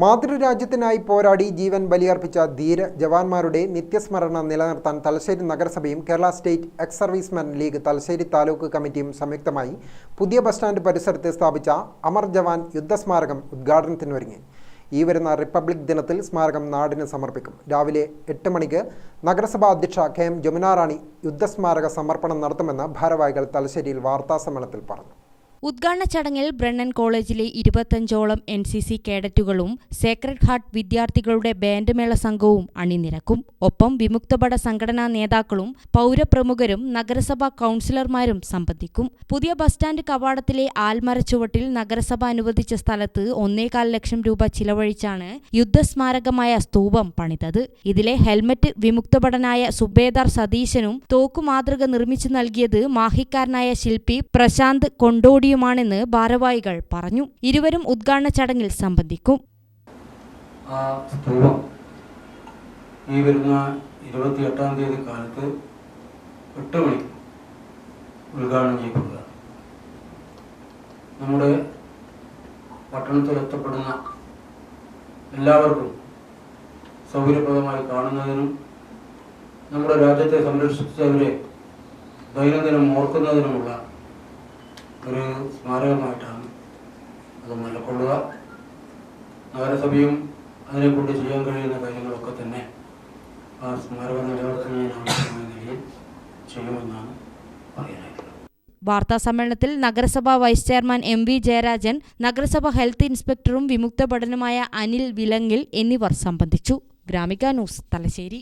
മാതൃരാജ്യത്തിനായി പോരാടി ജീവൻ ബലിയർപ്പിച്ച ധീര ജവാന്മാരുടെ നിത്യസ്മരണ നിലനിർത്താൻ തലശ്ശേരി നഗരസഭയും Kerala state ex servicemen league Thalassery taluk കമ്മിറ്റിയും സംയുക്തമായി പുതിയ ബസ് സ്റ്റാൻഡ് പരിസരത്ത് സ്ഥാപിച്ച അമർ ജവാൻ യുദ്ധസ്മാരകം ഉദ്ഘാടനത്തിനൊരുങ്ങി ഈ വരുന്ന റിപ്പബ്ലിക് ദിനത്തിൽ സ്മാരകം നാടിന് സമർപ്പിക്കും. രാവിലെ എട്ട് മണിക്ക് നഗരസഭാ അധ്യക്ഷ കെ എം ജമുനാറാണി യുദ്ധസ്മാരക സമർപ്പണം നടത്തുമെന്ന് ഭാരവാഹികൾ തലശ്ശേരിയിൽ വാർത്താസമ്മേളനത്തിൽ പറഞ്ഞു. ഉദ്ഘാടന ചടങ്ങിൽ ബ്രണ്ണൻ കോളേജിലെ ഇരുപത്തഞ്ചോളം എൻ സി സി കേഡറ്റുകളും സേക്രഡ് ഹാർട്ട് വിദ്യാർത്ഥികളുടെ ബാൻഡ് മേള സംഘവും അണിനിരക്കും. ഒപ്പം വിമുക്തപട സംഘടനാ നേതാക്കളും പൗരപ്രമുഖരും നഗരസഭാ കൗൺസിലർമാരും സംബന്ധിക്കും. പുതിയ ബസ് സ്റ്റാൻഡ് കവാടത്തിലെ ആൽമരച്ചുവട്ടിൽ നഗരസഭ അനുവദിച്ച സ്ഥലത്ത് ഒന്നേകാൽ ലക്ഷം രൂപ ചിലവഴിച്ചാണ് യുദ്ധസ്മാരകമായ സ്തൂപം പണിതത്. ഇതിലെ ഹെൽമറ്റ് വിമുക്തഭടനായ സുബേദാർ സതീശനും തോക്കുമാതൃക നിർമ്മിച്ചു നൽകിയത് മാഹിക്കാരനായ ശില്പി പ്രശാന്ത് കൊണ്ടോടിയുമാണെന്ന് ഭാരവാഹികൾ പറഞ്ഞു. ഇരുവരും ഉദ്ഘാടന ചടങ്ങിൽ സംബന്ധിക്കും. ഈ വരുന്ന ഇരുപത്തിയെട്ടാം തീയതി കാലത്ത് എട്ട് മണിക്ക് ഉദ്ഘാടനം ചെയ്യപ്പെടുക. നമ്മുടെ പട്ടണത്തിൽ എത്തപ്പെടുന്ന എല്ലാവർക്കും സൗകര്യപ്രദമായി കാണുന്നതിനും നമ്മുടെ രാജ്യത്തെ സംരക്ഷിച്ചവരെ ദൈനംദിനം ഓർക്കുന്നതിനുമുള്ള ഒരു സ്മാരകമായിട്ടാണ് അത് നിലകൊള്ളുക നഗരസഭയും അതിനെക്കൊണ്ട് ചെയ്യാൻ കഴിയുന്ന കാര്യങ്ങളൊക്കെ തന്നെ ആ സ്മാരക നിലനിർത്തുന്നതിനാവശ്യമായ നിലയിൽ ചെയ്യുമെന്നാണ് പറയാനായിട്ടുള്ളത്. വാർത്താ സമ്മേളനത്തിൽ നഗരസഭാ vice chairman M V Jayarajan നഗരസഭ ഹെൽത്ത് ഇൻസ്പെക്ടറും വിമുക്ത ഭടനുമായ അനിൽ വിലങ്ങിൽ എന്നിവർ സംബന്ധിച്ചു. ഗ്രാമിക ന്യൂസ് തലശ്ശേരി.